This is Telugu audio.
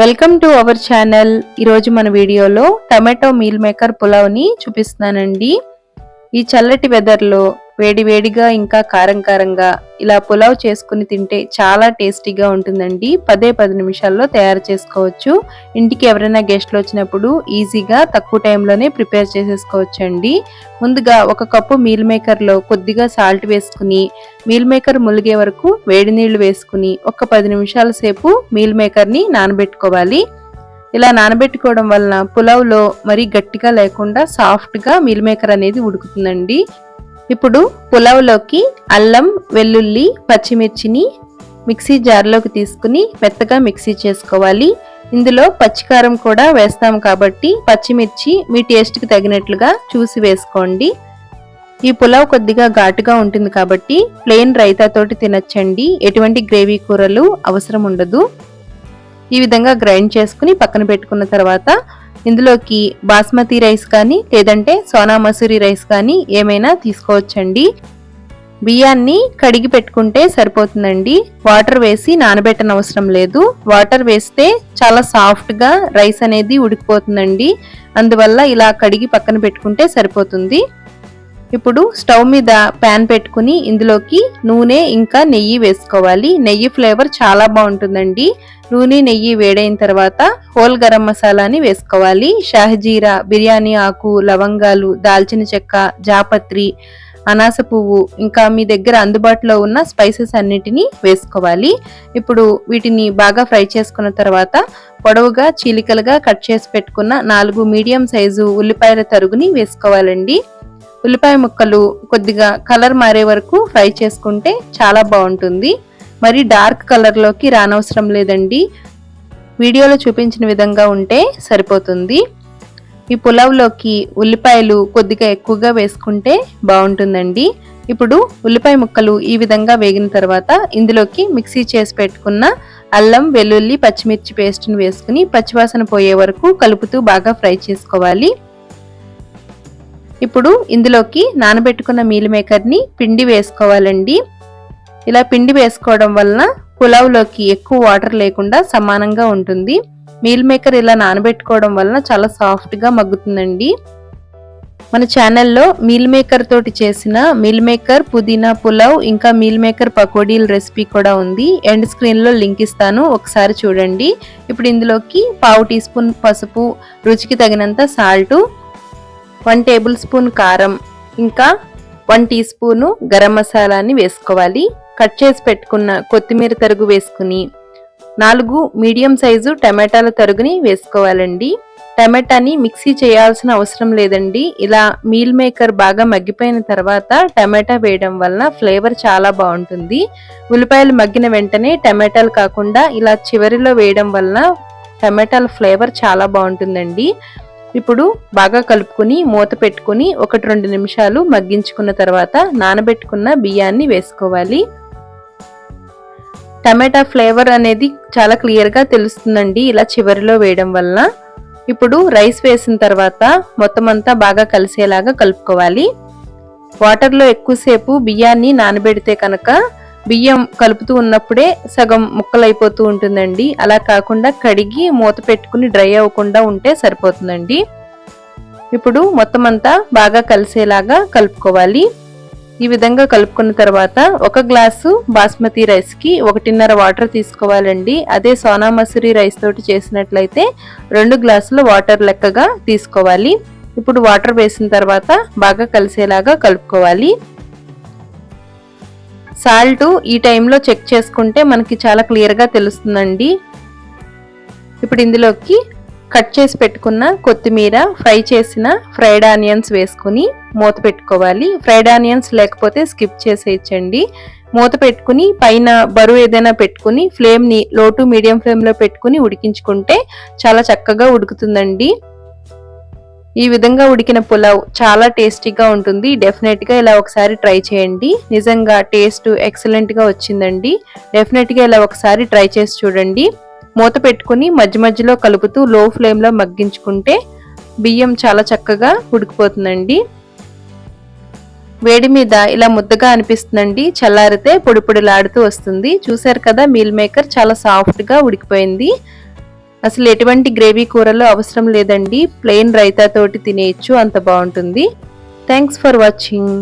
Welcome to our channel. ఈరోజు మన వీడియోలో టమాటో మీల్ మేకర్ పులావ్ని చూపిస్తున్నానండి. ఈ చల్లటి వెదర్లో వేడి వేడిగా ఇంకా కారం కారంగా ఇలా పులావ్ చేసుకుని తింటే చాలా టేస్టీగా ఉంటుందండి. పదే పది నిమిషాల్లో తయారు చేసుకోవచ్చు. ఇంటికి ఎవరైనా గెస్ట్లు వచ్చినప్పుడు ఈజీగా తక్కువ టైంలోనే ప్రిపేర్ చేసేసుకోవచ్చు అండి ముందుగా ఒక కప్పు మీల్ మేకర్లో కొద్దిగా సాల్ట్ వేసుకుని మీల్ మేకర్ ములిగే వరకు వేడి నీళ్ళు వేసుకుని ఒక పది నిమిషాల సేపు మీల్ మేకర్ని నానబెట్టుకోవాలి. ఇలా నానబెట్టుకోవడం వలన పులావ్లో మరీ గట్టిగా లేకుండా సాఫ్ట్గా మీల్ మేకర్ అనేది ఉడుకుతుందండి. ఇప్పుడు పులావ్లోకి అల్లం వెల్లుల్లి పచ్చిమిర్చిని మిక్సీ జార్లోకి తీసుకుని మెత్తగా మిక్సీ చేసుకోవాలి. ఇందులో పచ్చికారం కూడా వేస్తాం కాబట్టి పచ్చిమిర్చి మీ టేస్ట్కి తగినట్లుగా చూసి వేసుకోండి. ఈ పులావ్ కొద్దిగా ఘాటుగా ఉంటుంది కాబట్టి ప్లెయిన్ రైతాతోటి తినచ్చండి. ఎటువంటి గ్రేవీ కూరలు అవసరం ఉండదు. ఈ విధంగా గ్రైండ్ చేసుకుని పక్కన పెట్టుకున్న తర్వాత ఇందులోకి బాస్మతి రైస్ కానీ లేదంటే సోనా మసూరి రైస్ కానీ ఏమైనా తీసుకోవచ్చండి. బియ్యాన్ని కడిగి పెట్టుకుంటే సరిపోతుందండి. వాటర్ వేసి నానబెట్టనవసరం లేదు. వాటర్ వేస్తే చాలా సాఫ్ట్గా రైస్ అనేది ఉడికిపోతుందండి. అందువల్ల ఇలా కడిగి పక్కన పెట్టుకుంటే సరిపోతుంది. ఇప్పుడు స్టవ్ మీద ప్యాన్ పెట్టుకుని ఇందులోకి నూనె ఇంకా నెయ్యి వేసుకోవాలి. నెయ్యి ఫ్లేవర్ చాలా బాగుంటుందండి. నూనె నెయ్యి వేడైన తర్వాత హోల్ గరం మసాలాని వేసుకోవాలి. షాహజీరా బిర్యానీ ఆకు లవంగాలు దాల్చిన చెక్క జాపత్రి అనాస పువ్వు ఇంకా మీ దగ్గర అందుబాటులో ఉన్న స్పైసెస్ అన్నిటినీ వేసుకోవాలి. ఇప్పుడు వీటిని బాగా ఫ్రై చేసుకున్న తర్వాత పొడవుగా చీలికలుగా కట్ చేసి పెట్టుకున్న నాలుగు మీడియం సైజు ఉల్లిపాయల తరుగుని వేసుకోవాలండి. ఉల్లిపాయ ముక్కలు కొద్దిగా కలర్ మారే వరకు ఫ్రై చేసుకుంటే చాలా బాగుంటుంది. మరి డార్క్ కలర్లోకి రానవసరం లేదండి. వీడియోలో చూపించిన విధంగా ఉంటే సరిపోతుంది. ఈ పులావ్లోకి ఉల్లిపాయలు కొద్దిగా ఎక్కువగా వేసుకుంటే బాగుంటుందండి. ఇప్పుడు ఉల్లిపాయ ముక్కలు ఈ విధంగా వేగిన తర్వాత ఇందులోకి మిక్సీ చేసి పెట్టుకున్న అల్లం వెల్లుల్లి పచ్చిమిర్చి పేస్ట్ని వేసుకుని పచ్చివాసన పోయే వరకు కలుపుతూ బాగా ఫ్రై చేసుకోవాలి. ఇప్పుడు ఇందులోకి నానబెట్టుకున్న మీల్ మేకర్ని పిండి వేసుకోవాలండి. ఇలా పిండి వేసుకోవడం వలన పులావ్లోకి ఎక్కువ వాటర్ లేకుండా సమానంగా ఉంటుంది. మీల్ మేకర్ ఇలా నానబెట్టుకోవడం వలన చాలా సాఫ్ట్గా మగ్గుతుందండి. మన ఛానల్లో మీల్ మేకర్ తోటి చేసిన మీల్ మేకర్ పుదీనా పులావ్ ఇంకా మీల్ మేకర్ పకోడీల రెసిపీ కూడా ఉంది. ఎండ్ స్క్రీన్లో లింక్ ఇస్తాను ఒకసారి చూడండి. ఇప్పుడు ఇందులోకి పావు టీ స్పూన్ పసుపు రుచికి తగినంత సాల్టు వన్ టేబుల్ స్పూన్ కారం ఇంకా వన్ టీ స్పూను గరం మసాలాని వేసుకోవాలి. కట్ చేసి పెట్టుకున్న కొత్తిమీర తరుగు వేసుకుని నాలుగు మీడియం సైజు టమాటాల తరుగుని వేసుకోవాలండి. టమాటాని మిక్సీ చేయాల్సిన అవసరం లేదండి. ఇలా మీల్ మేకర్ బాగా మగ్గిపోయిన తర్వాత టమాటా వేయడం వలన ఫ్లేవర్ చాలా బాగుంటుంది. ఉల్లిపాయలు మగ్గిన వెంటనే టమాటాలు కాకుండా ఇలా చివరిలో వేయడం వలన టమాటాల ఫ్లేవర్ చాలా బాగుంటుందండి. ఇప్పుడు బాగా కలుపుకొని మూత పెట్టుకుని ఒకటి రెండు నిమిషాలు మగ్గించుకున్న తర్వాత నానబెట్టుకున్న బియ్యాన్ని వేసుకోవాలి. టమాటా ఫ్లేవర్ అనేది చాలా క్లియర్గా తెలుస్తుందండి ఇలా చివరిలో వేయడం వలన. ఇప్పుడు రైస్ వేసిన తర్వాత మొత్తం అంతా బాగా కలిసేలాగా కలుపుకోవాలి. వాటర్లో ఎక్కువసేపు బియ్యాన్ని నానబెడితే కనుక బియ్యం కలుపుతూ ఉన్నప్పుడే సగం ముక్కలైపోతూ ఉంటుందండి. అలా కాకుండా కడిగి మూత పెట్టుకుని డ్రై అవ్వకుండా ఉంటే సరిపోతుందండి. ఇప్పుడు మొత్తం అంతా బాగా కలిసేలాగా కలుపుకోవాలి. ఈ విధంగా కలుపుకున్న తర్వాత ఒక గ్లాసు బాస్మతి రైస్కి ఒకటిన్నర వాటర్ తీసుకోవాలండి. అదే సోనా మసూరి రైస్ తోటి చేసినట్లయితే రెండు గ్లాసులు వాటర్ లెక్కగా తీసుకోవాలి. ఇప్పుడు వాటర్ వేసిన తర్వాత బాగా కలిసేలాగా కలుపుకోవాలి. సాల్ట్ ఈ టైంలో చెక్ చేసుకుంటే మనకి చాలా క్లియర్గా తెలుస్తుందండి. ఇప్పుడు ఇందులోకి కట్ చేసి పెట్టుకున్న కొత్తిమీర ఫ్రై చేసిన ఫ్రైడ్ ఆనియన్స్ వేసుకుని మూత పెట్టుకోవాలి. ఫ్రైడ్ ఆనియన్స్ లేకపోతే స్కిప్ చేసేయచ్చండి. మూత పెట్టుకుని పైన బరువు ఏదైనా పెట్టుకుని ఫ్లేమ్ని లో టు మీడియం ఫ్లేమ్లో పెట్టుకుని ఉడికించుకుంటే చాలా చక్కగా ఉడుకుతుందండి. ఈ విధంగా ఉడికిన పులావ్ చాలా టేస్టీగా ఉంటుంది. డెఫినెట్గా ఇలా ఒకసారి ట్రై చేయండి. నిజంగా టేస్ట్ ఎక్సలెంట్గా వచ్చిందండి. డెఫినెట్గా ఇలా ఒకసారి ట్రై చేసి చూడండి. మూత పెట్టుకుని మధ్య మధ్యలో కలుపుతూ లో ఫ్లేమ్లో మగ్గించుకుంటే బియ్యం చాలా చక్కగా ఉడికిపోతుందండి. వేడి మీద ఇలా ముద్దగా అనిపిస్తుందండి. చల్లారితే పొడి పొడిలాడుతూ వస్తుంది. చూసారు కదా మీల్ మేకర్ చాలా సాఫ్ట్గా ఉడికిపోయింది. అసలు ఎటువంటి గ్రేవీ కూరలు అవసరం లేదండి. ప్లెయిన్ రైతాతోటి తినేయచ్చు అంత బాగుంటుంది. Thanks for watching.